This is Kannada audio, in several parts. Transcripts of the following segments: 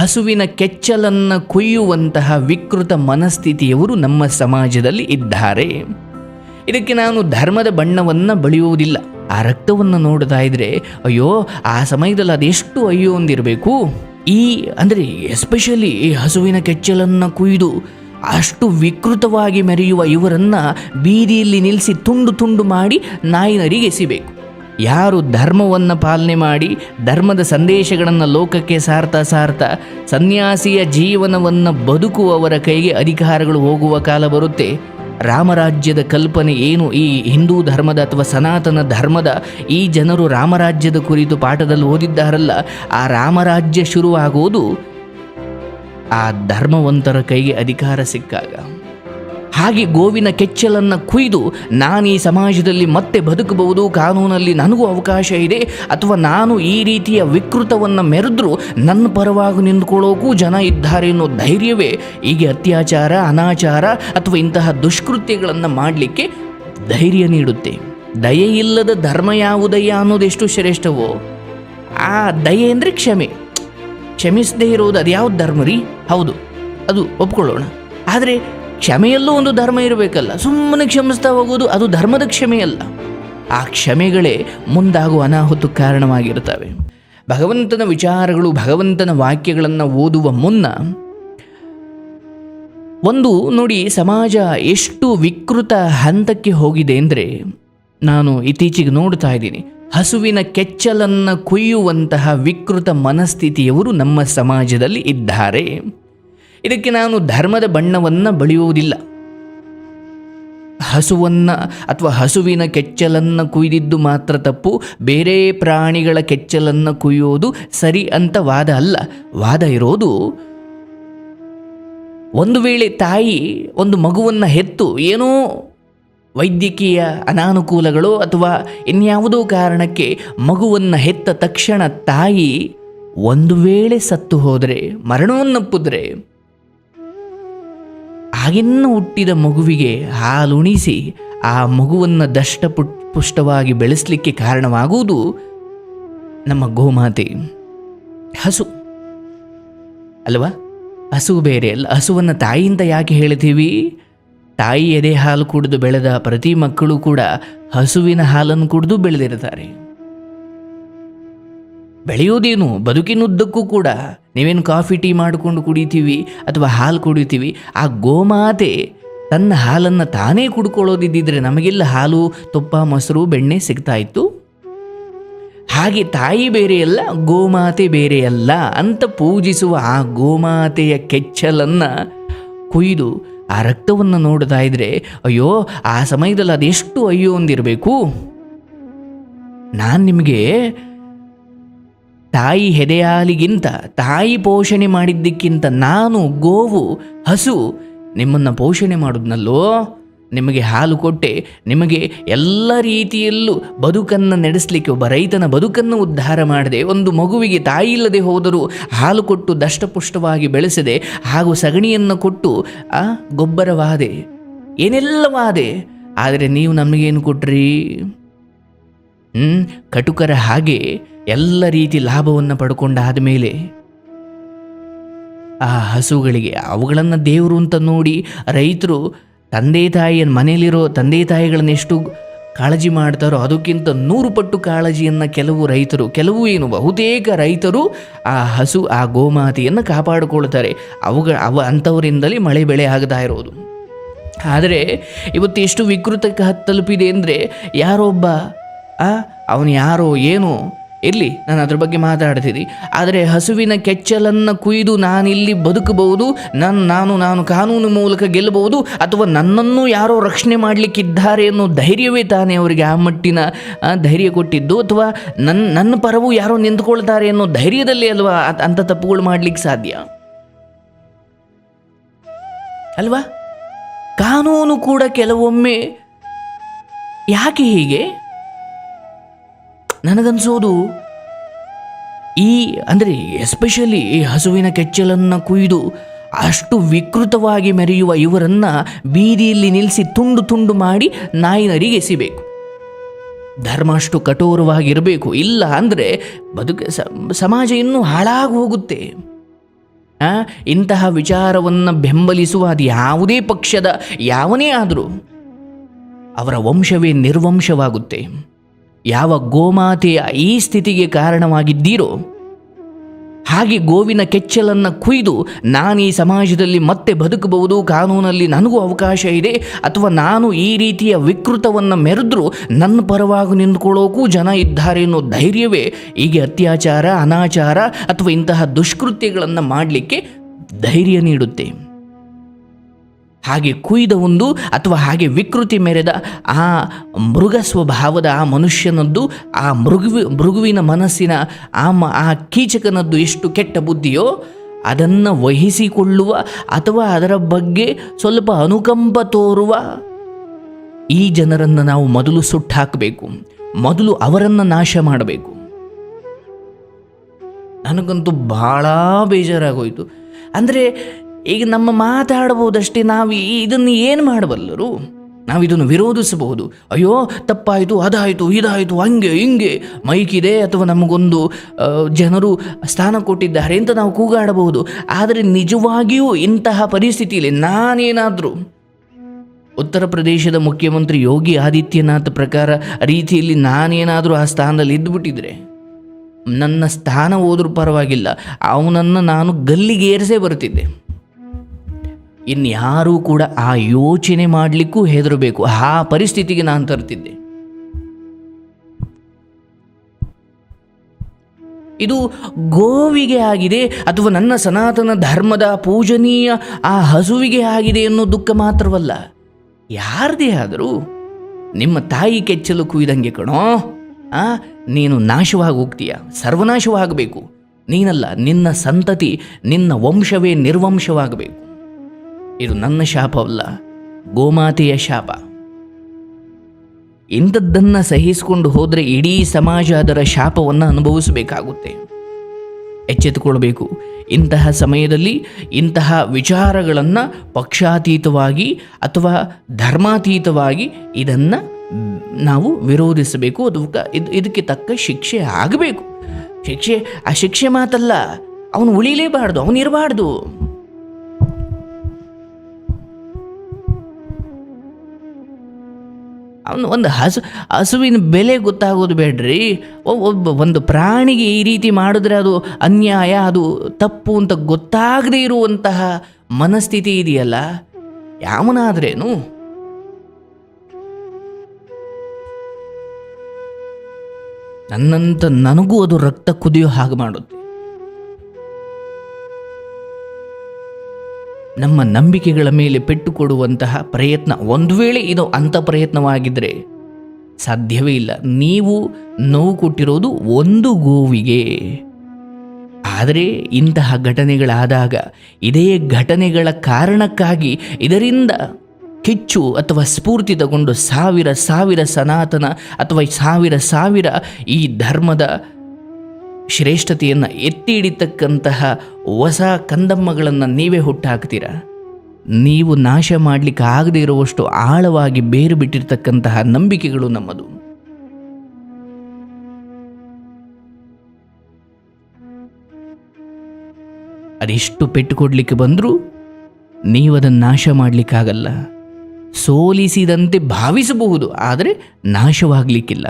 ಹಸುವಿನ ಕೆಚ್ಚಲನ್ನು ಕೊಯ್ಯುವಂತಹ ವಿಕೃತ ಮನಸ್ಥಿತಿಯವರು ನಮ್ಮ ಸಮಾಜದಲ್ಲಿ ಇದ್ದಾರೆ. ಇದಕ್ಕೆ ನಾನು ಧರ್ಮದ ಬಣ್ಣವನ್ನು ಬಳಿಯುವುದಿಲ್ಲ. ಆ ರಕ್ತವನ್ನು ನೋಡ್ತಾ ಇದ್ರೆ, ಅಯ್ಯೋ, ಆ ಸಮಯದಲ್ಲಿ ಅದೆಷ್ಟು ಅಯ್ಯೋ ಒಂದಿರಬೇಕು ಈ, ಅಂದರೆ ಎಸ್ಪೆಷಲಿ ಹಸುವಿನ ಕೆಚ್ಚಲನ್ನು ಕುಯ್ದು ಅಷ್ಟು ವಿಕೃತವಾಗಿ ಮೆರೆಯುವ ಇವರನ್ನು ಬೀದಿಯಲ್ಲಿ ನಿಲ್ಲಿಸಿ ತುಂಡು ತುಂಡು ಮಾಡಿ ನಾಯಿನರಿಗೆ ಎಸಿಬೇಕು. ಯಾರು ಧರ್ಮವನ್ನು ಪಾಲನೆ ಮಾಡಿ ಧರ್ಮದ ಸಂದೇಶಗಳನ್ನು ಲೋಕಕ್ಕೆ ಸಾರ್ತಾ ಸಾರ್ತಾ ಸನ್ಯಾಸಿಯ ಜೀವನವನ್ನು ಬದುಕುವವರ ಕೈಗೆ ಅಧಿಕಾರಗಳು ಹೋಗುವ ಕಾಲ ಬರುತ್ತೆ. ರಾಮರಾಜ್ಯದ ಕಲ್ಪನೆ ಏನು? ಈ ಹಿಂದೂ ಧರ್ಮದ ಅಥವಾ ಸನಾತನ ಧರ್ಮದ ಈ ಜನರು ರಾಮರಾಜ್ಯದ ಕುರಿತು ಪಾಠದಲ್ಲಿ ಓದಿದ್ದಾರಲ್ಲ, ಆ ರಾಮರಾಜ್ಯ ಶುರುವಾಗುವುದು ಆ ಧರ್ಮವಂತರ ಕೈಗೆ ಅಧಿಕಾರ ಸಿಕ್ಕಾಗ. ಹಾಗೆ ಗೋವಿನ ಕೆಚ್ಚಲನ್ನು ಕುಯ್ದು ನಾನು ಈ ಸಮಾಜದಲ್ಲಿ ಮತ್ತೆ ಬದುಕಬಹುದು, ಕಾನೂನಲ್ಲಿ ನನಗೂ ಅವಕಾಶ ಇದೆ, ಅಥವಾ ನಾನು ಈ ರೀತಿಯ ವಿಕೃತವನ್ನು ಮೆರೆದ್ರೂ ನನ್ನ ಪರವಾಗಿ ನಿಂತ್ಕೊಳ್ಳೋಕ್ಕೂ ಜನ ಇದ್ದಾರೆ ಅನ್ನೋ ಧೈರ್ಯವೇ? ಹೀಗೆ ಅತ್ಯಾಚಾರ, ಅನಾಚಾರ ಅಥವಾ ಇಂತಹ ದುಷ್ಕೃತ್ಯಗಳನ್ನು ಮಾಡಲಿಕ್ಕೆ ಧೈರ್ಯ ನೀಡುತ್ತೆ. ದಯೆ ಇಲ್ಲದ ಧರ್ಮ ಯಾವುದಯ್ಯ ಅನ್ನೋದೆಷ್ಟು ಶ್ರೇಷ್ಠವೋ? ಆ ದಯೆ ಅಂದರೆ ಕ್ಷಮೆ. ಕ್ಷಮಿಸದೇ ಇರೋದು ಅದು ಯಾವ್ದು ಧರ್ಮ ರೀ? ಹೌದು, ಅದು ಒಪ್ಕೊಳ್ಳೋಣ. ಆದರೆ ಕ್ಷಮೆಯಲ್ಲೂ ಒಂದು ಧರ್ಮ ಇರಬೇಕಲ್ಲ. ಸುಮ್ಮನೆ ಕ್ಷಮಿಸ್ತಾ ಹೋಗೋದು ಅದು ಧರ್ಮದ ಕ್ಷಮೆಯಲ್ಲ. ಆ ಕ್ಷಮೆಗಳೇ ಮುಂದಾಗುವ ಅನಾಹುತ ಕಾರಣವಾಗಿರ್ತವೆ ಭಗವಂತನ ವಿಚಾರಗಳು, ಭಗವಂತನ ವಾಕ್ಯಗಳನ್ನು ಓದುವ ಮುನ್ನ ಒಂದು ನೋಡಿ ಸಮಾಜ ಎಷ್ಟು ವಿಕೃತ ಹಂತಕ್ಕೆ ಹೋಗಿದೆ ಅಂದರೆ ನಾನು ಇತ್ತೀಚೆಗೆ ನೋಡ್ತಾ ಇದ್ದೀನಿ. ಹಸುವಿನ ಕೆಚ್ಚಲನ್ನು ಕೊಯ್ಯುವಂತಹ ವಿಕೃತ ಮನಸ್ಥಿತಿಯವರು ನಮ್ಮ ಸಮಾಜದಲ್ಲಿ ಇದ್ದಾರೆ. ಇದಕ್ಕೆ ನಾನು ಧರ್ಮದ ಬಣ್ಣವನ್ನು ಬಳಿಯುವುದಿಲ್ಲ. ಹಸುವನ್ನು ಅಥವಾ ಹಸುವಿನ ಕೆಚ್ಚಲನ್ನು ಕುಯ್ದಿದ್ದು ಮಾತ್ರ ತಪ್ಪು, ಬೇರೆ ಪ್ರಾಣಿಗಳ ಕೆಚ್ಚಲನ್ನು ಕುಯ್ಯೋದು ಸರಿ ಅಂತ ವಾದ ಅಲ್ಲ. ವಾದ ಇರೋದು, ಒಂದು ವೇಳೆ ತಾಯಿ ಒಂದು ಮಗುವನ್ನು ಹೆತ್ತು ಏನೋ ವೈದ್ಯಕೀಯ ಅನಾನುಕೂಲಗಳು ಅಥವಾ ಇನ್ಯಾವುದೋ ಕಾರಣಕ್ಕೆ ಮಗುವನ್ನು ಹೆತ್ತ ತಕ್ಷಣ ತಾಯಿ ಒಂದು ವೇಳೆ ಸತ್ತು ಹೋದರೆ, ಮರಣವನ್ನಪ್ಪಿದ್ರೆ ಆಗಿನ್ನ ಹುಟ್ಟಿದ ಮಗುವಿಗೆ ಹಾಲುಣಿಸಿ ಆ ಮಗುವನ್ನು ದಷ್ಟ ಪುಷ್ಟವಾಗಿ ಬೆಳೆಸಲಿಕ್ಕೆ ಕಾರಣವಾಗುವುದು ನಮ್ಮ ಗೋಮಾತೆ. ಹಸು. ಅಲ್ವಾ? ಹಸು ಬೇರೆ ಅಲ್ಲ. ಹಸುವನ್ನು ತಾಯಿಯಿಂದ ಯಾಕೆ ಹೇಳ್ತೀವಿ ತಾಯಿ ಎದೆ ಹಾಲು ಕುಡಿದು ಬೆಳೆದ ಪ್ರತಿ ಮಕ್ಕಳು ಕೂಡ ಹಸುವಿನ ಹಾಲನ್ನು ಕುಡಿದು ಬೆಳೆದಿರ್ತಾರೆ ಬೆಳೆಯೋದೇನು ಬದುಕಿನುದ್ದಕ್ಕೂ ಕೂಡ ನೀವೇನು ಕಾಫಿ, ಟೀ ಮಾಡಿಕೊಂಡು ಕುಡಿತೀವಿ ಅಥವಾ ಹಾಲು ಕುಡಿತೀವಿ, ಆ ಗೋಮಾತೆ ತನ್ನ ಹಾಲನ್ನು ತಾನೇ ಕುಡ್ಕೊಳ್ಳೋದಿದ್ದಿದ್ರೆ ನಮಗೆಲ್ಲ ಹಾಲು, ತುಪ್ಪ, ಮೊಸರು, ಬೆಣ್ಣೆ ಸಿಗ್ತಾ ಇತ್ತು? ಹಾಗೆ ತಾಯಿ ಬೇರೆಯಲ್ಲ, ಗೋಮಾತೆ ಬೇರೆಯಲ್ಲ ಅಂತ ಪೂಜಿಸುವ ಆ ಗೋಮಾತೆಯ ಕೆಚ್ಚಲನ್ನು ಕೊಯ್ದು ಆ ರಕ್ತವನ್ನು ನೋಡ್ತಾ ಇದ್ರೆ, ಅಯ್ಯೋ, ಆ ಸಮಯದಲ್ಲಿ ಅದೆಷ್ಟು ಅಯ್ಯೋ ಒಂದಿರಬೇಕು ನಾನು ನಿಮಗೆ ತಾಯಿ ಹೆದೆಯಾಲಿಗಿಂತ ತಾಯಿ ಪೋಷಣೆ ಮಾಡಿದ್ದಕ್ಕಿಂತ ನಾನು ಗೋವು, ಹಸು ನಿಮ್ಮನ್ನು ಪೋಷಣೆ ಮಾಡಿದ್ನಲ್ಲೋ? ನಿಮಗೆ ಹಾಲು ಕೊಟ್ಟೆ, ನಿಮಗೆ ಎಲ್ಲ ರೀತಿಯಲ್ಲೂ ಬದುಕನ್ನು ನಡೆಸಲಿಕ್ಕೆ ಒಬ್ಬ ರೈತನ ಬದುಕನ್ನು ಉದ್ಧಾರ ಮಾಡಿದೆ, ಒಂದು ಮಗುವಿಗೆ ತಾಯಿ ಇಲ್ಲದೆ ಹೋದರೂ ಹಾಲು ಕೊಟ್ಟು ದಷ್ಟಪುಷ್ಟವಾಗಿ ಬೆಳೆಸಿದೆ, ಹಾಗೂ ಸಗಣಿಯನ್ನು ಕೊಟ್ಟು, ಆ, ಗೊಬ್ಬರವಾದೆ. ಏನೆಲ್ಲವಾದೆ ಆದರೆ ನೀವು ನಮಗೇನು ಕೊಟ್ರಿ? ಹ್ಞೂ ಕಟುಕರ ಹಾಗೆ ಎಲ್ಲ ರೀತಿ ಲಾಭವನ್ನು ಪಡ್ಕೊಂಡಾದ ಮೇಲೆ ಆ ಹಸುಗಳಿಗೆ ಅವುಗಳನ್ನು ದೇವರು ಅಂತ ನೋಡಿ ರೈತರು ತಂದೆ ತಾಯಿಯ ಮನೆಯಲ್ಲಿರೋ ತಂದೆ ತಾಯಿಗಳನ್ನು ಎಷ್ಟು ಕಾಳಜಿ ಮಾಡ್ತಾರೋ ಅದಕ್ಕಿಂತ ನೂರು ಪಟ್ಟು ಕಾಳಜಿಯನ್ನು ಕೆಲವು ರೈತರು, ಕೆಲವು ಏನು ಬಹುತೇಕ ರೈತರು ಆ ಹಸು, ಆ ಗೋಮಾತೆಯನ್ನು ಕಾಪಾಡಿಕೊಳ್ತಾರೆ. ಅವುಗಳ ಅವ ಅಂಥವರಿಂದಲೇ ಮಳೆ ಬೆಳೆ ಆಗ್ತಾ ಇರೋದು. ಆದರೆ ಇವತ್ತು ಎಷ್ಟು ವಿಕೃತಕ್ಕೆ ತಲುಪಿದೆ ಅಂದರೆ ಯಾರೊಬ್ಬ, ಆ, ಅವನು ಯಾರೋ, ಏನೋ ಇರಲಿ, ನಾನು ಅದ್ರ ಬಗ್ಗೆ ಮಾತಾಡ್ತೀನಿ ಆದರೆ ಹಸುವಿನ ಕೆಚ್ಚಲನ್ನು ಕುಯ್ದು ನಾನಿಲ್ಲಿ ಬದುಕಬಹುದು ನನ್ನ ನಾನು ನಾನು ಕಾನೂನು ಮೂಲಕ ಗೆಲ್ಲಬಹುದು, ಅಥವಾ ನನ್ನನ್ನು ಯಾರೋ ರಕ್ಷಣೆ ಮಾಡಲಿಕ್ಕಿದ್ದಾರೆ ಅನ್ನೋ ಧೈರ್ಯವೇ ತಾನೇ ಅವರಿಗೆ ಆ ಮಟ್ಟಿನ ಧೈರ್ಯ ಕೊಟ್ಟಿದ್ದು, ಅಥವಾ ನನ್ನ ನನ್ನ ಪರವು ಯಾರೋ ನಿಂತ್ಕೊಳ್ತಾರೆ ಅನ್ನೋ ಧೈರ್ಯದಲ್ಲಿ ಅಲ್ವಾ ಅಂತ ತಪ್ಪುಗಳು ಮಾಡಲಿಕ್ಕೆ ಸಾಧ್ಯ? ಅಲ್ವಾ? ಕಾನೂನು ಕೂಡ ಕೆಲವೊಮ್ಮೆ ಯಾಕೆ ಹೀಗೆ? ನನಗನ್ಸೋದು ಈ, ಅಂದರೆ ಎಸ್ಪೆಷಲಿ ಹಸುವಿನ ಕೆಚ್ಚಲನ್ನು ಕುಯ್ದು ಅಷ್ಟು ವಿಕೃತವಾಗಿ ಮೆರೆಯುವ ಇವರನ್ನ ಬೀದಿಯಲ್ಲಿ ನಿಲ್ಲಿಸಿ ತುಂಡು ತುಂಡು ಮಾಡಿ ನಾಯಿನರಿಗೆ ಎಸಿಬೇಕು. ಧರ್ಮ ಅಷ್ಟು ಕಠೋರವಾಗಿರಬೇಕು. ಇಲ್ಲ ಅಂದರೆ ಬದುಕ ಸಮಾಜ ಇನ್ನೂ ಹಾಳಾಗಿ ಹೋಗುತ್ತೆ. ಇಂತಹ ವಿಚಾರವನ್ನು ಬೆಂಬಲಿಸುವ ಅದು ಯಾವುದೇ ಪಕ್ಷದ, ಯಾವನೇ ಆದರೂ ಅವರ ವಂಶವೇ ನಿರ್ವಂಶವಾಗುತ್ತೆ. ಯಾವ ಗೋಮಾತೆಯ ಈ ಸ್ಥಿತಿಗೆ ಕಾರಣವಾಗಿದ್ದೀರೋ, ಹಾಗೆ ಗೋವಿನ ಕೆಚ್ಚಲನ್ನು ಕುಯ್ದು ನಾನು ಈ ಸಮಾಜದಲ್ಲಿ ಮತ್ತೆ ಬದುಕಬಹುದು, ಕಾನೂನಲ್ಲಿ ನನಗೂ ಅವಕಾಶ ಇದೆ, ಅಥವಾ ನಾನು ಈ ರೀತಿಯ ವಿಕೃತವನ್ನು ಮೆರೆದ್ರೂ ನನ್ನ ಪರವಾಗಿ ನಿಂತ್ಕೊಳ್ಳೋಕ್ಕೂ ಜನ ಇದ್ದಾರೆ ಅನ್ನೋ ಧೈರ್ಯವೇ ಹೀಗೆ ಅತ್ಯಾಚಾರ, ಅನಾಚಾರ ಅಥವಾ ಇಂತಹ ದುಷ್ಕೃತ್ಯಗಳನ್ನು ಮಾಡಲಿಕ್ಕೆ ಧೈರ್ಯ ನೀಡುತ್ತೆ. ಹಾಗೆ ಕುಯ್ದ ಒಂದು ಅಥವಾ ಹಾಗೆ ವಿಕೃತಿ ಮೆರೆದ ಆ ಮೃಗ ಸ್ವಭಾವದ ಆ ಮನುಷ್ಯನದ್ದು, ಆ ಮೃಗುವಿ, ಮೃಗುವಿನ ಮನಸ್ಸಿನ ಆ ಮ, ಆ ಕೀಚಕನದ್ದು ಎಷ್ಟು ಕೆಟ್ಟ ಬುದ್ಧಿಯೋ ಅದನ್ನು ವಹಿಸಿಕೊಳ್ಳುವ ಅಥವಾ ಅದರ ಬಗ್ಗೆ ಸ್ವಲ್ಪ ಅನುಕಂಪ ತೋರುವ ಈ ಜನರನ್ನು ನಾವು ಮೊದಲು ಸುಟ್ಟು ಹಾಕಬೇಕು. ಮೊದಲು ಅವರನ್ನು ನಾಶ ಮಾಡಬೇಕು. ನನಗಂತೂ ಭಾಳ ಬೇಜಾರಾಗೋಯಿತು. ಅಂದರೆ ಈಗ ನಮ್ಮ ಮಾತಾಡಬಹುದಷ್ಟೇ ನಾವು ಇದನ್ನು ಏನು ಮಾಡಬಲ್ಲರು? ನಾವು ಇದನ್ನು ವಿರೋಧಿಸಬಹುದು. ಅಯ್ಯೋ, ತಪ್ಪಾಯಿತು, ಅದಾಯಿತು, ಇದಾಯಿತು, ಹಂಗೆ, ಹಿಂಗೆ, ಮೈಕಿದೆ ಅಥವಾ ನಮಗೊಂದು ಜನರು ಸ್ಥಾನ ಕೊಟ್ಟಿದ್ದಾರೆ ಅಂತ ನಾವು ಕೂಗಾಡಬಹುದು. ಆದರೆ ನಿಜವಾಗಿಯೂ ಇಂತಹ ಪರಿಸ್ಥಿತಿಯಲ್ಲಿ ನಾನೇನಾದರೂ ಉತ್ತರ ಪ್ರದೇಶದ ಮುಖ್ಯಮಂತ್ರಿ ಯೋಗಿ ಆದಿತ್ಯನಾಥ್ ಪ್ರಕಾರ ರೀತಿಯಲ್ಲಿ ನಾನೇನಾದರೂ ಆ ಸ್ಥಾನದಲ್ಲಿ ಇದ್ದುಬಿಟ್ಟಿದ್ರೆ ನನ್ನ ಸ್ಥಾನ ಹೋದರೂ ಪರವಾಗಿಲ್ಲ. ಅವನನ್ನು ನಾನು ಗಲ್ಲಿಗೆ ಏರಿಸೇ ಬರ್ತಿದ್ದೆ. ಇನ್ಯಾರೂ ಕೂಡ ಆ ಯೋಚನೆ ಮಾಡಲಿಕ್ಕೂ ಹೆದರಬೇಕು. ಆ ಪರಿಸ್ಥಿತಿಗೆ ನಾನು ತರ್ತಿದ್ದೆ. ಇದು ಗೋವಿಗೆ ಆಗಿದೆ ಅಥವಾ ನನ್ನ ಸನಾತನ ಧರ್ಮದ ಪೂಜನೀಯ ಆ ಹಸುವಿಗೆ ಆಗಿದೆ ಅನ್ನೋ ದುಃಖ ಮಾತ್ರವಲ್ಲ. ಯಾರದೇ ಆದರೂ ನಿಮ್ಮ ತಾಯಿ ಕೆಚ್ಚಲು ಕುಯ್ದಂಗೆ ಕಣೋ. ಆ, ನೀನು ನಾಶವಾಗಿ ಹೋಗ್ತೀಯ. ಸರ್ವನಾಶವಾಗಬೇಕು. ನೀನಲ್ಲ, ನಿನ್ನ ಸಂತತಿ, ನಿನ್ನ ವಂಶವೇ ನಿರ್ವಂಶವಾಗಬೇಕು. ಇದು ನನ್ನ ಶಾಪವಲ್ಲ, ಗೋಮಾತೆಯ ಶಾಪ. ಇಂಥದ್ದನ್ನು ಸಹಿಸಿಕೊಂಡು ಹೋದರೆ ಇಡೀ ಸಮಾಜ ಅದರ ಶಾಪವನ್ನು ಅನುಭವಿಸಬೇಕಾಗುತ್ತೆ. ಎಚ್ಚೆತ್ತುಕೊಳ್ಬೇಕು. ಇಂತಹ ಸಮಯದಲ್ಲಿ ಇಂತಹ ವಿಚಾರಗಳನ್ನು ಪಕ್ಷಾತೀತವಾಗಿ ಅಥವಾ ಧರ್ಮಾತೀತವಾಗಿ ಇದನ್ನು ನಾವು ವಿರೋಧಿಸಬೇಕು. ಅದು ಇದು, ಇದಕ್ಕೆ ತಕ್ಕ ಶಿಕ್ಷೆ ಆಗಬೇಕು. ಶಿಕ್ಷೆ, ಆ ಶಿಕ್ಷೆ ಮಾತಲ್ಲ, ಅವನು ಉಳಿಲೇಬಾರ್ದು, ಅವನಿರಬಾರ್ದು. ಅವನು ಒಂದು ಹಸು, ಹಸುವಿನ ಬೆಲೆ ಗೊತ್ತಾಗೋದು ಬೇಡ್ರಿ. ಒಬ್ಬ ಒಂದು ಪ್ರಾಣಿಗೆ ಈ ರೀತಿ ಮಾಡಿದ್ರೆ ಅದು ಅನ್ಯಾಯ, ಅದು ತಪ್ಪು ಅಂತ ಗೊತ್ತಾಗದೇ ಇರುವಂತಹ ಮನಸ್ಥಿತಿ ಇದೆಯಲ್ಲ? ಯಾವನಾದ್ರೇನು? ನನ್ನಂತ ನನಗೂ ಅದು ರಕ್ತ ಕುದಿಯೋ ಹಾಗೆ ಮಾಡುತ್ತೆ. ನಮ್ಮ ನಂಬಿಕೆಗಳ ಮೇಲೆ ಪೆಟ್ಟು ಕೊಡುವಂತಹ ಪ್ರಯತ್ನ, ಒಂದು ವೇಳೆ ಇದು ಅಂಥ ಪ್ರಯತ್ನವಾಗಿದ್ದರೆ ಸಾಧ್ಯವೇ ಇಲ್ಲ. ನೀವು ನೋವು ಕೊಟ್ಟಿರೋದು ಒಂದು ಗೋವಿಗೆ. ಆದರೆ ಇಂತಹ ಘಟನೆಗಳಾದಾಗ ಇದೇ ಘಟನೆಗಳ ಕಾರಣಕ್ಕಾಗಿ ಇದರಿಂದ ಕಿಚ್ಚು ಅಥವಾ ಸ್ಫೂರ್ತಿ ತಗೊಂಡು ಸಾವಿರ ಸಾವಿರ ಸನಾತನ ಅಥವಾ ಸಾವಿರ ಸಾವಿರ ಈ ಧರ್ಮದ ಶ್ರೇಷ್ಠತೆಯನ್ನು ಎತ್ತಿ ಹಿಡಿತಕ್ಕಂತಹ ಹೊಸ ಕಂದಮ್ಮಗಳನ್ನು ನೀವೇ ಹುಟ್ಟಾಕ್ತೀರಾ. ನೀವು ನಾಶ ಮಾಡಲಿಕ್ಕೆ ಆಗದೇ ಇರುವಷ್ಟು ಆಳವಾಗಿ ಬೇರು ಬಿಟ್ಟಿರ್ತಕ್ಕಂತಹ ನಂಬಿಕೆಗಳು ನಮ್ಮದು. ಅದೆಷ್ಟು ಪೆಟ್ಟು ಕೊಡಲಿಕ್ಕೆ ಬಂದರೂ ನೀವು ಅದನ್ನು ನಾಶ ಮಾಡಲಿಕ್ಕಾಗಲ್ಲ. ಸೋಲಿಸಿದಂತೆ ಭಾವಿಸಬಹುದು, ಆದರೆ ನಾಶವಾಗಲಿಕ್ಕಿಲ್ಲ.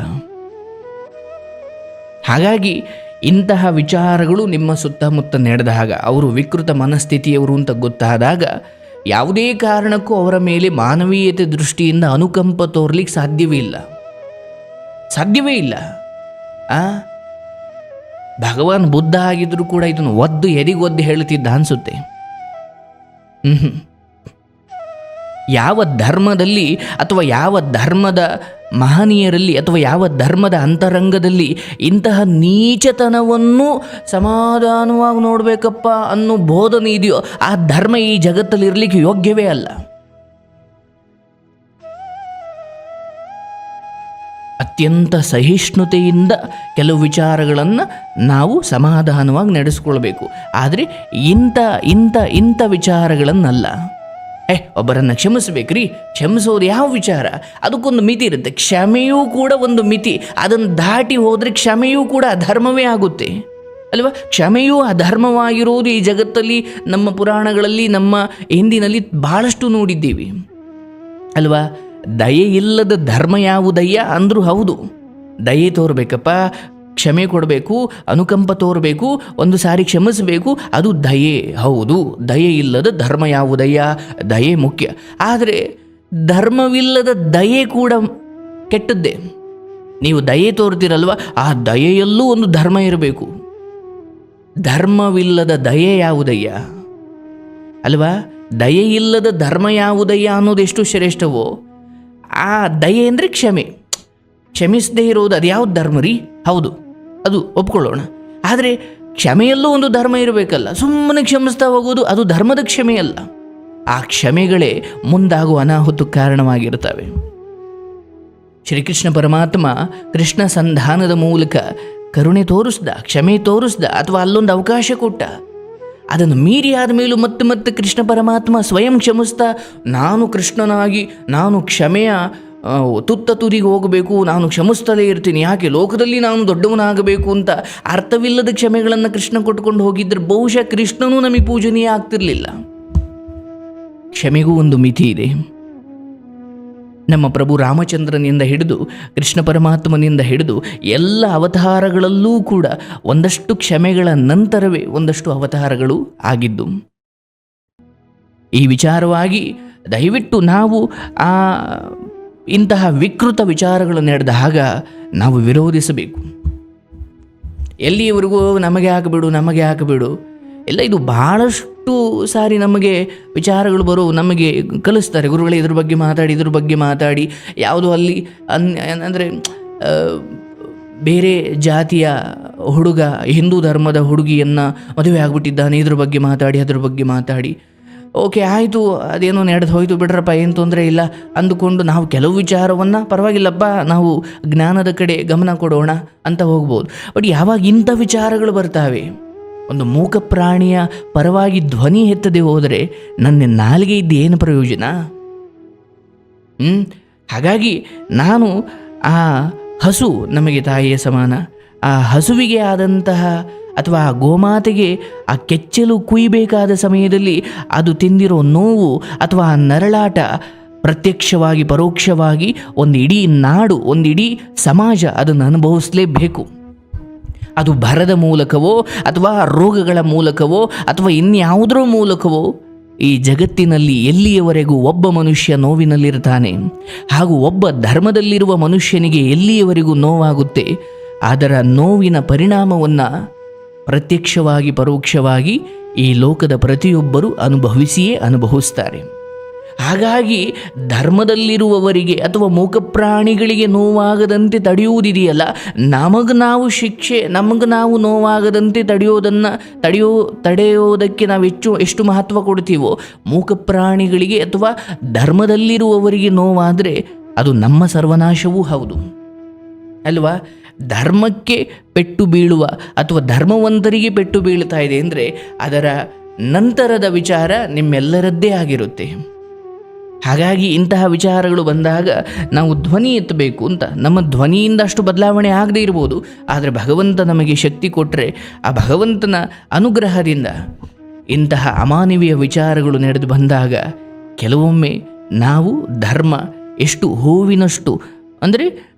ಹಾಗಾಗಿ ಇಂತಹ ವಿಚಾರಗಳು ನಿಮ್ಮ ಸುತ್ತಮುತ್ತ ನಡೆದಾಗ ಅವರು ವಿಕೃತ ಮನಸ್ಥಿತಿಯವರು ಅಂತ ಗೊತ್ತಾದಾಗ ಯಾವುದೇ ಕಾರಣಕ್ಕೂ ಅವರ ಮೇಲೆ ಮಾನವೀಯತೆ ದೃಷ್ಟಿಯಿಂದ ಅನುಕಂಪ ತೋರ್ಲಿಕ್ಕೆ ಸಾಧ್ಯವೇ ಇಲ್ಲ. ಸಾಧ್ಯವೇ ಇಲ್ಲ. ಆ? ಭಗವಾನ್ ಬುದ್ಧ ಆಗಿದ್ರು ಕೂಡ ಇದನ್ನು ಒದ್ದು ಎದಿಗೊದ್ದು ಹೇಳ್ತಿದ್ದ ಹೇಳುತ್ತಿದ್ದ ಅನಿಸುತ್ತೆ. ಹ್ಮ್. ಯಾವ ಧರ್ಮದಲ್ಲಿ ಅಥವಾ ಯಾವ ಧರ್ಮದ ಮಹನೀಯರಲ್ಲಿ ಅಥವಾ ಯಾವ ಧರ್ಮದ ಅಂತರಂಗದಲ್ಲಿ ಇಂತಹ ನೀಚತನವನ್ನು ಸಮಾಧಾನವಾಗಿ ನೋಡಬೇಕಪ್ಪ ಅನ್ನೋ ಬೋಧನೆ ಇದೆಯೋ, ಆ ಧರ್ಮ ಈ ಜಗತ್ತಲ್ಲಿ ಇರಲಿಕ್ಕೆ ಯೋಗ್ಯವೇ ಅಲ್ಲ. ಅತ್ಯಂತ ಸಹಿಷ್ಣುತೆಯಿಂದ ಕೆಲವು ವಿಚಾರಗಳನ್ನು ನಾವು ಸಮಾಧಾನವಾಗಿ ನಡೆಸ್ಕೊಳ್ಬೇಕು. ಆದರೆ ಇಂಥ ಇಂಥ ಇಂಥ ವಿಚಾರಗಳನ್ನಲ್ಲ. ಏ, ಒಬ್ಬರನ್ನು ಕ್ಷಮಿಸ್ಬೇಕ್ರಿ. ಕ್ಷಮಿಸೋದು ಯಾವ ವಿಚಾರ? ಅದಕ್ಕೊಂದು ಮಿತಿ ಇರುತ್ತೆ. ಕ್ಷಮೆಯೂ ಕೂಡ ಒಂದು ಮಿತಿ. ಅದನ್ನು ದಾಟಿ ಹೋದರೆ ಕ್ಷಮೆಯೂ ಕೂಡ ಧರ್ಮವೇ ಆಗುತ್ತೆ. ಅಲ್ವಾ? ಕ್ಷಮೆಯೂ ಅಧರ್ಮವಾಗಿರೋದು ಈ ಜಗತ್ತಲ್ಲಿ, ನಮ್ಮ ಪುರಾಣಗಳಲ್ಲಿ, ನಮ್ಮ ಹಿಂದಿನಲ್ಲಿ ಬಹಳಷ್ಟು ನೋಡಿದ್ದೀವಿ. ಅಲ್ವಾ? ದಯೆ ಇಲ್ಲದ ಧರ್ಮ ಯಾವುದಯ್ಯ ಅಂದರೂ ಹೌದು. ದಯೆ ತೋರಬೇಕಪ್ಪ. ಕ್ಷಮೆ ಕೊಡಬೇಕು, ಅನುಕಂಪ ತೋರಬೇಕು, ಒಂದು ಸಾರಿ ಕ್ಷಮಿಸಬೇಕು, ಅದು ದಯೆ. ಹೌದು, ದಯೆ ಇಲ್ಲದ ಧರ್ಮ ಯಾವುದಯ್ಯ? ದಯೆ ಮುಖ್ಯ. ಆದರೆ ಧರ್ಮವಿಲ್ಲದ ದಯೆ ಕೂಡ ಕೆಟ್ಟದ್ದೇ. ನೀವು ದಯೆ ತೋರ್ತೀರಲ್ವ? ಆ ದಯೆಯಲ್ಲೂ ಒಂದು ಧರ್ಮ ಇರಬೇಕು. ಧರ್ಮವಿಲ್ಲದ ದಯೆ ಯಾವುದಯ್ಯ? ಅಲ್ವಾ? ದಯೆ ಇಲ್ಲದ ಧರ್ಮ ಯಾವುದಯ್ಯ ಅನ್ನೋದು ಎಷ್ಟು ಶ್ರೇಷ್ಠವೋ, ಆ ದಯೆ ಅಂದರೆ ಕ್ಷಮೆ. ಕ್ಷಮಿಸದೇ ಇರೋದು ಅದು ಯಾವ್ದು ಧರ್ಮ ರೀ? ಹೌದು. ಅದು ಒಪ್ಕೊಳ್ಳೋಣ. ಆದರೆ ಕ್ಷಮೆಯಲ್ಲೂ ಒಂದು ಧರ್ಮ ಇರಬೇಕಲ್ಲ. ಸುಮ್ಮನೆ ಕ್ಷಮಿಸ್ತಾ ಹೋಗೋದು ಅದು ಧರ್ಮದ ಕ್ಷಮೆಯಲ್ಲ. ಆ ಕ್ಷಮೆಗಳೇ ಮುಂದಾಗುವ ಅನಾಹುತ ಕಾರಣವಾಗಿರ್ತವೆ ಶ್ರೀಕೃಷ್ಣ ಪರಮಾತ್ಮ ಕೃಷ್ಣ ಸಂಧಾನದ ಮೂಲಕ ಕರುಣೆ ತೋರಿಸ್ದ, ಕ್ಷಮೆ ತೋರಿಸ್ದ ಅಥವಾ ಅಲ್ಲೊಂದು ಅವಕಾಶ ಕೊಟ್ಟ. ಅದನ್ನು ಮೀರಿ ಆದ ಮೇಲೂ ಮತ್ತೆ ಮತ್ತೆ ಕೃಷ್ಣ ಪರಮಾತ್ಮ ಸ್ವಯಂ ಕ್ಷಮಿಸ್ತಾ, ನಾನು ಕೃಷ್ಣನಾಗಿ, ನಾನು ಕ್ಷಮೆಯ ತುತ್ತ ತುದಿಗೆ ಹೋಗಬೇಕು, ನಾನು ಕ್ಷಮಿಸ್ತಲೇ ಇರ್ತೀನಿ, ಯಾಕೆ ಲೋಕದಲ್ಲಿ ನಾನು ದೊಡ್ಡವನಾಗಬೇಕು ಅಂತ ಅರ್ಥವಿಲ್ಲದ ಕ್ಷಮೆಗಳನ್ನು ಕೃಷ್ಣ ಕೊಟ್ಕೊಂಡು ಹೋಗಿದ್ದರೆ ಬಹುಶಃ ಕೃಷ್ಣನೂ ನಮಗೆ ಪೂಜನೀಯ ಆಗ್ತಿರಲಿಲ್ಲ. ಕ್ಷಮೆಗೂ ಒಂದು ಮಿತಿ ಇದೆ. ನಮ್ಮ ಪ್ರಭು ರಾಮಚಂದ್ರನಿಂದ ಹಿಡಿದು ಕೃಷ್ಣ ಪರಮಾತ್ಮನಿಂದ ಹಿಡಿದು ಎಲ್ಲ ಅವತಾರಗಳಲ್ಲೂ ಕೂಡ ಒಂದಷ್ಟು ಕ್ಷಮೆಗಳ ನಂತರವೇ ಒಂದಷ್ಟು ಅವತಾರಗಳು ಆಗಿದ್ದು, ಈ ವಿಚಾರವಾಗಿ ದಯವಿಟ್ಟು ನಾವು ಆ ಇಂತಹ ವಿಕೃತ ವಿಚಾರಗಳು ನಡೆದಾಗ ನಾವು ವಿರೋಧಿಸಬೇಕು. ಎಲ್ಲಿಯವರೆಗೂ ನಮಗೆ ಹಾಕಬೇಡು ನಮಗೆ ಹಾಕಬೇಡು. ಎಲ್ಲ ಇದು ಬಹಳಷ್ಟು ಸಾರಿ ನಮಗೆ ವಿಚಾರಗಳು ಬರೋ ನಮಗೆ ಕಲಿಸ್ತಾರೆ. ಗುರುಗಳೇ ಇದ್ರ ಬಗ್ಗೆ ಮಾತಾಡಿ, ಇದ್ರ ಬಗ್ಗೆ ಮಾತಾಡಿ. ಯಾವುದು ಅಲ್ಲಿ ಅನ್, ಅಂದರೆ ಬೇರೆ ಜಾತಿಯ ಹುಡುಗ, ಹಿಂದೂ ಧರ್ಮದ ಹುಡುಗಿಯನ್ನು ಮದುವೆ ಆಗಿಬಿಟ್ಟಿದ್ದಾನೆ, ಇದ್ರ ಬಗ್ಗೆ ಮಾತಾಡಿ, ಅದ್ರ ಬಗ್ಗೆ ಮಾತಾಡಿ. ಓಕೆ, ಆಯಿತು, ಅದೇನೋ ನಡೆದು ಹೋಯಿತು, ಬಿಡ್ರಪ್ಪ, ಏನು ತೊಂದರೆ ಇಲ್ಲ. ಅಂದುಕೊಂಡು ನಾವು ಕೆಲವು ವಿಚಾರವನ್ನು ಪರವಾಗಿಲ್ಲಪ್ಪ, ನಾವು ಜ್ಞಾನದ ಕಡೆ ಗಮನ ಕೊಡೋಣ ಅಂತ ಹೋಗ್ಬೋದು. ಬಟ್ ಯಾವಾಗ ಇಂಥ ವಿಚಾರಗಳು ಬರ್ತಾವೆ? ಒಂದು ಮೂಕ ಪ್ರಾಣಿಯ ಪರವಾಗಿ ಧ್ವನಿ ಎತ್ತದೆ ಹೋದರೆ ನನ್ನ ನಾಲಿಗೆ ಇದ್ದೇನು ಪ್ರಯೋಜನ? ಹ್ಞೂ ಹಾಗಾಗಿ ನಾನು ಆ ಹಸು ನಮಗೆ ತಾಯಿಯ ಸಮಾನ. ಆ ಹಸುವಿಗೆ ಆದಂತಹ ಅಥವಾ ಆ ಗೋಮಾತೆಗೆ ಆ ಕೆಚ್ಚಲು ಕುಯ್ಯಬೇಕಾದ ಸಮಯದಲ್ಲಿ ಅದು ತಿಂದಿರೋ ನೋವು ಅಥವಾ ಆ ನರಳಾಟ ಪ್ರತ್ಯಕ್ಷವಾಗಿ, ಪರೋಕ್ಷವಾಗಿ ಒಂದು ಇಡೀ ನಾಡು, ಒಂದು ಇಡೀ ಸಮಾಜ ಅದನ್ನು ಅನುಭವಿಸಲೇಬೇಕು. ಅದು ಭರದ ಮೂಲಕವೋ ಅಥವಾ ರೋಗಗಳ ಮೂಲಕವೋ ಅಥವಾ ಇನ್ಯಾವುದರ ಮೂಲಕವೋ ಈ ಜಗತ್ತಿನಲ್ಲಿ ಎಲ್ಲಿಯವರೆಗೂ ಒಬ್ಬ ಮನುಷ್ಯ ನೋವಿನಲ್ಲಿರ್ತಾನೆ? ಹಾಗೂ ಒಬ್ಬ ಧರ್ಮದಲ್ಲಿರುವ ಮನುಷ್ಯನಿಗೆ ಎಲ್ಲಿಯವರೆಗೂ ನೋವಾಗುತ್ತೆ? ಅದರ ನೋವಿನ ಪರಿಣಾಮವನ್ನು ಪ್ರತ್ಯಕ್ಷವಾಗಿ ಪರೋಕ್ಷವಾಗಿ ಈ ಲೋಕದ ಪ್ರತಿಯೊಬ್ಬರೂ ಅನುಭವಿಸಿಯೇ ಅನುಭವಿಸ್ತಾರೆ. ಹಾಗಾಗಿ ಧರ್ಮದಲ್ಲಿರುವವರಿಗೆ ಅಥವಾ ಮೂಕ ಪ್ರಾಣಿಗಳಿಗೆ ನೋವಾಗದಂತೆ ತಡೆಯುವುದಿದೆಯಲ್ಲ, ನಮಗೆ ನಾವು ಶಿಕ್ಷೆ, ನಮಗೆ ನಾವು ನೋವಾಗದಂತೆ ತಡೆಯೋದನ್ನು, ತಡೆಯೋ, ತಡೆಯೋದಕ್ಕೆ ನಾವು ಹೆಚ್ಚು, ಎಷ್ಟು ಮಹತ್ವ ಕೊಡ್ತೀವೋ ಮೂಕ ಪ್ರಾಣಿಗಳಿಗೆ ಅಥವಾ ಧರ್ಮದಲ್ಲಿರುವವರಿಗೆ ನೋವಾದರೆ ಅದು ನಮ್ಮ ಸರ್ವನಾಶವೂ ಹೌದು. ಅಲ್ವಾ? ಧರ್ಮಕ್ಕೆ ಪೆಟ್ಟು ಬೀಳುವ ಅಥವಾ ಧರ್ಮವಂತರಿಗೆ ಪೆಟ್ಟು ಬೀಳ್ತಾ ಇದೆ ಅಂದರೆ ಅದರ ನಂತರದ ವಿಚಾರ ನಿಮ್ಮೆಲ್ಲರದ್ದೇ ಆಗಿರುತ್ತೆ. ಹಾಗಾಗಿ ಇಂತಹ ವಿಚಾರಗಳು ಬಂದಾಗ ನಾವು ಧ್ವನಿ ಎತ್ತಬೇಕು ಅಂತ. ನಮ್ಮ ಧ್ವನಿಯಿಂದ ಅಷ್ಟು ಬದಲಾವಣೆ ಆಗದೇ ಇರ್ಬೋದು. ಆದರೆ ಭಗವಂತ ನಮಗೆ ಶಕ್ತಿ ಕೊಟ್ಟರೆ ಆ ಭಗವಂತನ ಅನುಗ್ರಹದಿಂದ ಇಂತಹ ಅಮಾನವೀಯ ವಿಚಾರಗಳು ನಡೆದು ಬಂದಾಗ ಕೆಲವೊಮ್ಮೆ ನಾವು ಧರ್ಮ ಎಷ್ಟು ಹೂವಿನಷ್ಟು ಅಂದರೆ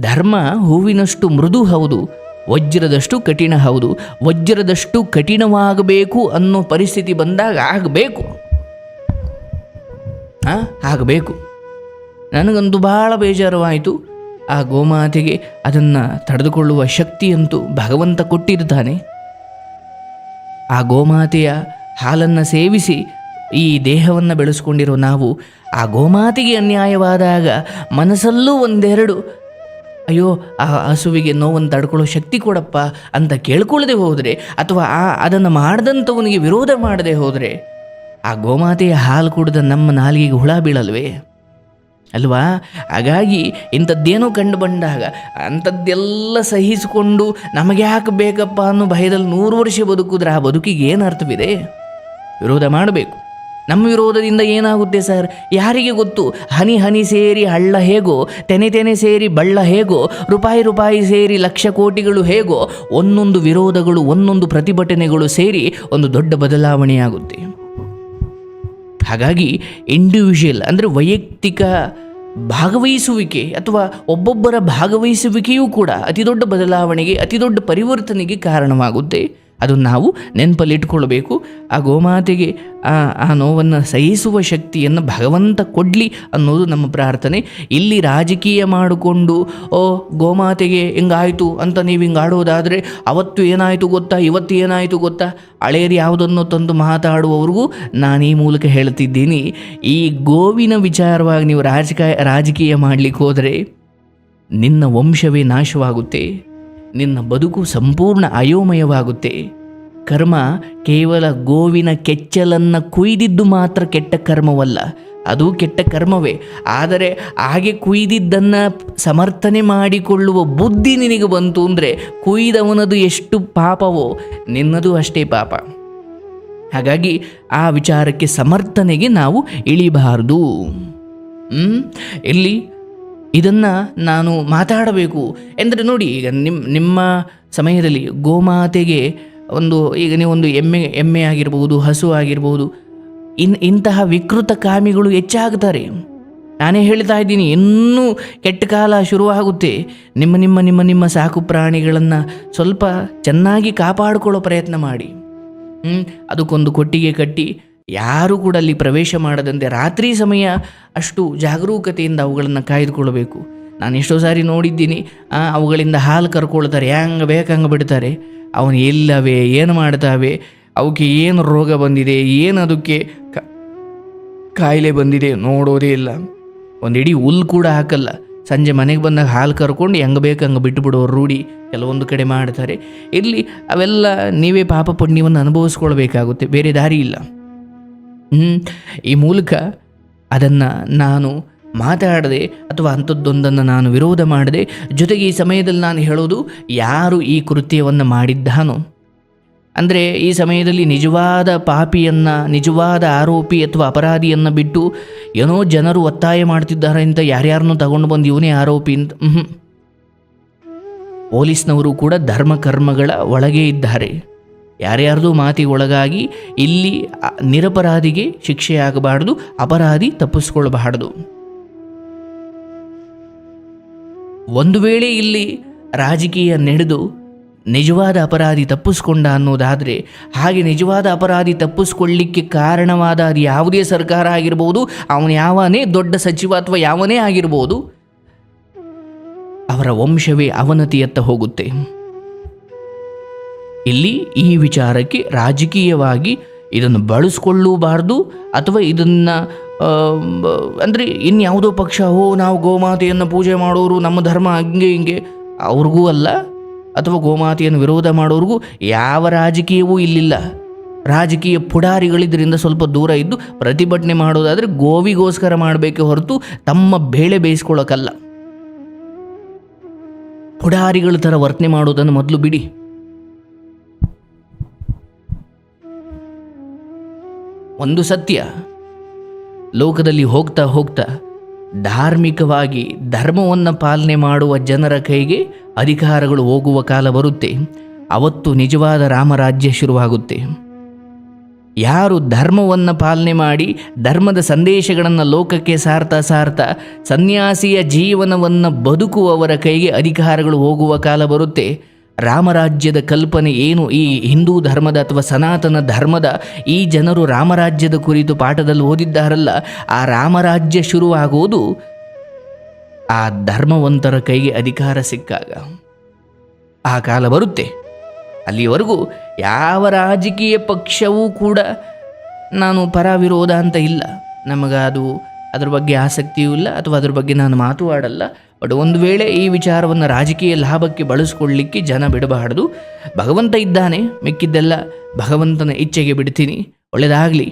ಧರ್ಮ ಹೂವಿನಷ್ಟು ಮೃದು ಹೌದು, ವಜ್ರದಷ್ಟು ಕಠಿಣ ಹೌದು, ವಜ್ರದಷ್ಟು ಕಠಿಣವಾಗಬೇಕು ಅನ್ನೋ ಪರಿಸ್ಥಿತಿ ಬಂದಾಗ ಆಗಬೇಕು. ಹಾಂ ಆಗಬೇಕು. ನನಗಂತೂ ಭಾಳ ಬೇಜಾರವಾಯಿತು. ಆ ಗೋಮಾತೆಗೆ ಅದನ್ನು ತಡೆದುಕೊಳ್ಳುವ ಶಕ್ತಿಯಂತೂ ಭಗವಂತ ಕೊಟ್ಟಿರ್ತಾನೆ ಆ ಗೋಮಾತೆಯ ಹಾಲನ್ನು ಸೇವಿಸಿ ಈ ದೇಹವನ್ನು ಬೆಳೆಸ್ಕೊಂಡಿರೋ ನಾವು ಆ ಗೋಮಾತೆಗೆ ಅನ್ಯಾಯವಾದಾಗ ಮನಸ್ಸಲ್ಲೂ ಒಂದೆರಡು, ಅಯ್ಯೋ, ಆ ಹಸುವಿಗೆ ನೋವನ್ನು ತಡ್ಕೊಳ್ಳೋ ಶಕ್ತಿ ಕೊಡಪ್ಪ ಅಂತ ಕೇಳ್ಕೊಳ್ಳದೆ ಹೋದರೆ ಅಥವಾ ಆ ಅದನ್ನು ಮಾಡಿದಂಥವನಿಗೆ ವಿರೋಧ ಮಾಡದೆ ಹೋದರೆ ಆ ಗೋಮಾತೆಯ ಹಾಲು ಕುಡಿದ ನಮ್ಮ ನಾಲಿಗೆಗೆ ಹುಳ ಬೀಳಲ್ವೇ? ಅಲ್ವಾ? ಹಾಗಾಗಿ ಇಂಥದ್ದೇನೋ ಕಂಡು ಬಂದಾಗ ಅಂಥದ್ದೆಲ್ಲ ಸಹಿಸಿಕೊಂಡು ನಮಗೆ ಯಾಕೆ ಬೇಕಪ್ಪ ಅನ್ನೋ ಭಯದಲ್ಲಿ ನೂರು ವರ್ಷ ಬದುಕಿದ್ರೆ ಆ ಬದುಕಿಗೆ ಏನು ಅರ್ಥವಿದೆ? ವಿರೋಧ ಮಾಡಬೇಕು. ನಮ್ಮ ವಿರೋಧದಿಂದ ಏನಾಗುತ್ತೆ ಸರ್? ಯಾರಿಗೆ ಗೊತ್ತು? ಹನಿ ಹನಿ ಸೇರಿ ಹಳ್ಳ ಹೇಗೋ, ತೆನೆ ತೆನೆ ಸೇರಿ ಬಳ್ಳ ಹೇಗೋ, ರೂಪಾಯಿ ರೂಪಾಯಿ ಸೇರಿ ಲಕ್ಷ ಕೋಟಿಗಳು ಹೇಗೋ, ಒಂದೊಂದು ವಿರೋಧಗಳು, ಒಂದೊಂದು ಪ್ರತಿಭಟನೆಗಳು ಸೇರಿ ಒಂದು ದೊಡ್ಡ ಬದಲಾವಣೆಯಾಗುತ್ತೆ. ಹಾಗಾಗಿ ಇಂಡಿವಿಜುವಲ್ ಅಂದರೆ ವೈಯಕ್ತಿಕ ಭಾಗವಹಿಸುವಿಕೆ ಅಥವಾ ಒಬ್ಬೊಬ್ಬರ ಭಾಗವಹಿಸುವಿಕೆಯೂ ಕೂಡ ಅತಿ ದೊಡ್ಡ ಬದಲಾವಣೆಗೆ ಅತಿ ದೊಡ್ಡ ಪರಿವರ್ತನೆಗೆ ಕಾರಣವಾಗುತ್ತೆ. ಅದು ನಾವು ನೆನಪಲ್ಲಿಟ್ಕೊಳ್ಬೇಕು ಆ ಗೋಮಾತೆಗೆ ಆ ಆ ನೋವನ್ನು ಸಹಿಸುವ ಶಕ್ತಿಯನ್ನು ಭಗವಂತ ಕೊಡಲಿ ಅನ್ನೋದು ನಮ್ಮ ಪ್ರಾರ್ಥನೆ. ಇಲ್ಲಿ ರಾಜಕೀಯ ಮಾಡಿಕೊಂಡು, ಓ, ಗೋಮಾತೆಗೆ ಹಿಂಗಾಯಿತು ಅಂತ ನೀವು ಹಿಂಗೆ ಆಡೋದಾದರೆ ಅವತ್ತು ಏನಾಯಿತು ಗೊತ್ತಾ? ಇವತ್ತು ಏನಾಯಿತು ಗೊತ್ತಾ? ಹಳೆಯರು ಯಾವುದನ್ನು ತಂದು ಮಾತಾಡುವವ್ರಿಗೂ ನಾನು ಈ ಮೂಲಕ ಹೇಳ್ತಿದ್ದೀನಿ. ಈ ಗೋವಿನ ವಿಚಾರವಾಗಿ ನೀವು ರಾಜಕೀಯ ರಾಜಕೀಯ ಮಾಡಲಿಕ್ಕೆ ಹೋದರೆ ನಿನ್ನ ವಂಶವೇ ನಾಶವಾಗುತ್ತೆ. ನಿನ್ನ ಬದುಕು ಸಂಪೂರ್ಣ ಅಯೋಮಯವಾಗುತ್ತೆ. ಕರ್ಮ ಕೇವಲ ಗೋವಿನ ಕೆಚ್ಚಲನ್ನು ಕುಯ್ದಿದ್ದು ಮಾತ್ರ ಕೆಟ್ಟ ಕರ್ಮವಲ್ಲ, ಅದು ಕೆಟ್ಟ ಕರ್ಮವೇ. ಆದರೆ ಹಾಗೆ ಕುಯ್ದಿದ್ದನ್ನು ಸಮರ್ಥನೆ ಮಾಡಿಕೊಳ್ಳುವ ಬುದ್ಧಿ ನಿನಗೆ ಬಂತು ಅಂದರೆ ಕುಯ್ದವನದು ಎಷ್ಟು ಪಾಪವೋ, ನಿನ್ನದು ಅಷ್ಟೇ ಪಾಪ. ಹಾಗಾಗಿ ಆ ವಿಚಾರಕ್ಕೆ ಸಮರ್ಥನೆಗೆ ನಾವು ಇಳಿಬಾರದು? ಇಲ್ಲಿ ಇದನ್ನು ನಾನು ಮಾತಾಡಬೇಕು ಎಂದರೆ ನೋಡಿ, ಈಗ ನಿಮ್ಮ ನಿಮ್ಮ ಸಮಯದಲ್ಲಿ ಗೋಮಾತೆಗೆ ಒಂದು, ಈಗ ಒಂದು ಎಮ್ಮೆ ಎಮ್ಮೆ ಆಗಿರ್ಬೋದು, ಹಸು ಆಗಿರ್ಬೋದು, ಇನ್, ಇಂತಹ ವಿಕೃತ ಕಾಮಿಗಳು ಹೆಚ್ಚಾಗ್ತಾರೆ ನಾನೇ ಹೇಳ್ತಾ ಇದ್ದೀನಿ, ಇನ್ನೂ ಕೆಟ್ಟ ಕಾಲ ಶುರುವಾಗುತ್ತೆ ನಿಮ್ಮ ನಿಮ್ಮ ನಿಮ್ಮ ನಿಮ್ಮ ಸಾಕು ಪ್ರಾಣಿಗಳನ್ನು ಸ್ವಲ್ಪ ಚೆನ್ನಾಗಿ ಕಾಪಾಡಿಕೊಳ್ಳೋ ಪ್ರಯತ್ನ ಮಾಡಿ? ಅದಕ್ಕೊಂದು ಕೊಟ್ಟಿಗೆ ಕಟ್ಟಿ ಯಾರು ಕೂಡ ಅಲ್ಲಿ ಪ್ರವೇಶ ಮಾಡದಂತೆ ರಾತ್ರಿ ಸಮಯ ಅಷ್ಟು ಜಾಗರೂಕತೆಯಿಂದ ಅವುಗಳನ್ನು ಕಾಯ್ದುಕೊಳ್ಬೇಕು. ನಾನು ಎಷ್ಟೋ ಸಾರಿ ನೋಡಿದ್ದೀನಿ ಅವುಗಳಿಂದ ಹಾಲು ಕರ್ಕೊಳ್ತಾರೆ ಹೆಂಗೆ ಬೇಕಂಗೆ ಬಿಡ್ತಾರೆ. ಅವನು ಎಲ್ಲವೇ ಏನು ಮಾಡ್ತಾವೆ ಅವಕ್ಕೆ ಏನು ರೋಗ ಬಂದಿದೆ, ಏನು ಅದಕ್ಕೆ ಕಾಯಿಲೆ ಬಂದಿದೆ ನೋಡೋದೇ ಇಲ್ಲ. ಒಂದು ಇಡೀ ಹುಲ್ಲು ಕೂಡ ಹಾಕಲ್ಲ. ಸಂಜೆ ಮನೆಗೆ ಬಂದಾಗ ಹಾಲು ಕರ್ಕೊಂಡು ಹೆಂಗೆ ಬೇಕು ಹಂಗೆ ಬಿಟ್ಟುಬಿಡೋರು ರೂಢಿ ಕೆಲವೊಂದು ಕಡೆ ಮಾಡ್ತಾರೆ. ಇಲ್ಲಿ ಅವೆಲ್ಲ ನೀವೇ ಪಾಪ ಪುಣ್ಯವನ್ನು ಅನುಭವಿಸ್ಕೊಳ್ಬೇಕಾಗುತ್ತೆ, ಬೇರೆ ದಾರಿ ಇಲ್ಲ. ಈ ಮೂಲಕ ಅದನ್ನು ನಾನು ಮಾತಾಡದೆ ಅಥವಾ ಅಂಥದ್ದೊಂದನ್ನು ನಾನು ವಿರೋಧ ಮಾಡದೆ, ಜೊತೆಗೆ ಈ ಸಮಯದಲ್ಲಿ ನಾನು ಹೇಳೋದು ಯಾರು ಈ ಕೃತ್ಯವನ್ನು ಮಾಡಿದ್ದಾನೋ. ಅಂದರೆ ಈ ಸಮಯದಲ್ಲಿ ನಿಜವಾದ ಪಾಪಿಯನ್ನು, ನಿಜವಾದ ಆರೋಪಿ ಅಥವಾ ಅಪರಾಧಿಯನ್ನು ಬಿಟ್ಟು ಏನೋ ಜನರು ಒತ್ತಾಯ ಮಾಡ್ತಿದ್ದಾರೆ ಅಂತ ಯಾರ್ಯಾರನ್ನೂ ತಗೊಂಡು ಬಂದು ಇವನೇ ಆರೋಪಿ ಅಂತ ಪೊಲೀಸ್ನವರು ಕೂಡ ಧರ್ಮ ಕರ್ಮಗಳ ಒಳಗೆ ಇದ್ದಾರೆ. ಯಾರ್ಯಾರ್ದು ಮಾತಿಗೆ ಒಳಗಾಗಿ ಇಲ್ಲಿ ನಿರಪರಾಧಿಗೆ ಶಿಕ್ಷೆಯಾಗಬಾರ್ದು, ಅಪರಾಧಿ ತಪ್ಪಿಸ್ಕೊಳ್ಬಾರ್ದು. ಒಂದು ವೇಳೆ ಇಲ್ಲಿ ರಾಜಕೀಯ ನಡೆದು ನಿಜವಾದ ಅಪರಾಧಿ ತಪ್ಪಿಸ್ಕೊಂಡ ಅನ್ನೋದಾದರೆ, ಹಾಗೆ ನಿಜವಾದ ಅಪರಾಧಿ ತಪ್ಪಿಸ್ಕೊಳ್ಳಿಕ್ಕೆ ಕಾರಣವಾದ ಅದು ಯಾವುದೇ ಸರ್ಕಾರ ಆಗಿರ್ಬೋದು, ಅವನು ಯಾವನೇ ದೊಡ್ಡ ಸಚಿವ ಅಥವಾ ಯಾವನೇ ಆಗಿರ್ಬೋದು, ಅವರ ವಂಶವೇ ಅವನತಿಯತ್ತ ಹೋಗುತ್ತೆ. ಇಲ್ಲಿ ಈ ವಿಚಾರಕ್ಕೆ ರಾಜಕೀಯವಾಗಿ ಇದನ್ನು ಬಳಸ್ಕೊಳ್ಳೂಬಾರ್ದು ಅಥವಾ ಇದನ್ನು ಅಂದರೆ ಇನ್ಯಾವುದೋ ಪಕ್ಷ ಓ ನಾವು ಗೋಮಾತೆಯನ್ನು ಪೂಜೆ ಮಾಡೋರು, ನಮ್ಮ ಧರ್ಮ ಹಂಗೆ ಹಿಂಗೆ, ಅವ್ರಿಗೂ ಅಲ್ಲ. ಅಥವಾ ಗೋಮಾತೆಯನ್ನು ವಿರೋಧ ಮಾಡೋರಿಗೂ ಯಾವ ರಾಜಕೀಯವೂ ಇಲ್ಲಿಲ್ಲ. ರಾಜಕೀಯ ಪುಡಾರಿಗಳಿದ್ರಿಂದ ಸ್ವಲ್ಪ ದೂರ ಇದ್ದು ಪ್ರತಿಭಟನೆ ಮಾಡೋದಾದರೆ ಗೋವಿಗೋಸ್ಕರ ಮಾಡಬೇಕೆ ಹೊರತು ತಮ್ಮ ಬೇಳೆ ಬೇಯಿಸ್ಕೊಳ್ಳೋಕ್ಕಲ್ಲ ಪುಡಾರಿಗಳ ಥರ ವರ್ತನೆ ಮಾಡೋದನ್ನು ಮೊದಲು ಬಿಡಿ. ಒಂದು ಸತ್ಯ. ಲೋಕದಲ್ಲಿ ಹೋಗ್ತಾ ಹೋಗ್ತಾ ಧಾರ್ಮಿಕವಾಗಿ ಧರ್ಮವನ್ನು ಪಾಲನೆ ಮಾಡುವ ಜನರ ಕೈಗೆ ಅಧಿಕಾರಗಳು ಹೋಗುವ ಕಾಲ ಬರುತ್ತೆ. ಅವತ್ತು ನಿಜವಾದ ರಾಮರಾಜ್ಯ ಶುರುವಾಗುತ್ತೆ. ಯಾರು ಧರ್ಮವನ್ನು ಪಾಲನೆ ಮಾಡಿ ಧರ್ಮದ ಸಂದೇಶಗಳನ್ನು ಲೋಕಕ್ಕೆ ಸಾರ್ತಾ ಸಾರ್ತಾ ಸನ್ಯಾಸಿಯ ಜೀವನವನ್ನು ಬದುಕುವವರ ಕೈಗೆ ಅಧಿಕಾರಗಳು ಹೋಗುವ ಕಾಲ ಬರುತ್ತೆ. ರಾಮರಾಜ್ಯದ ಕಲ್ಪನೆ ಏನು? ಈ ಹಿಂದೂ ಧರ್ಮದ ಅಥವಾ ಸನಾತನ ಧರ್ಮದ ಈ ಜನರು ರಾಮರಾಜ್ಯದ ಕುರಿತು ಪಾಠದಲ್ಲಿ ಓದಿದ್ದಾರಲ್ಲ, ಆ ರಾಮರಾಜ್ಯ ಶುರುವಾಗುವುದು ಆ ಧರ್ಮವಂತರ ಕೈಗೆ ಅಧಿಕಾರ ಸಿಕ್ಕಾಗ. ಆ ಕಾಲ ಬರುತ್ತೆ. ಅಲ್ಲಿಯವರೆಗೂ ಯಾವ ರಾಜಕೀಯ ಪಕ್ಷವೂ ಕೂಡ ನಾನು ಪರ ವಿರೋಧ ಅಂತ ಇಲ್ಲ. ನಮಗದು ಅದು ಅದ್ರ ಬಗ್ಗೆ ಆಸಕ್ತಿಯೂ ಇಲ್ಲ, ಅಥವಾ ಅದ್ರ ಬಗ್ಗೆ ನಾನು ಮಾತು ಆಡಲ್ಲ ಬಟ್ ಒಂದು ವೇಳೆ ಈ ವಿಚಾರವನ್ನು ರಾಜಕೀಯ ಲಾಭಕ್ಕೆ ಬಳಸ್ಕೊಳ್ಳಿಕ್ಕೆ ಜನ ಬಿಡಬಾರದು. ಭಗವಂತ ಇದ್ದಾನೆ, ಮಿಕ್ಕಿದ್ದೆಲ್ಲ ಭಗವಂತನ ಇಚ್ಛೆಗೆ ಬಿಡ್ತೀನಿ. ಒಳ್ಳೆಯದಾಗಲಿ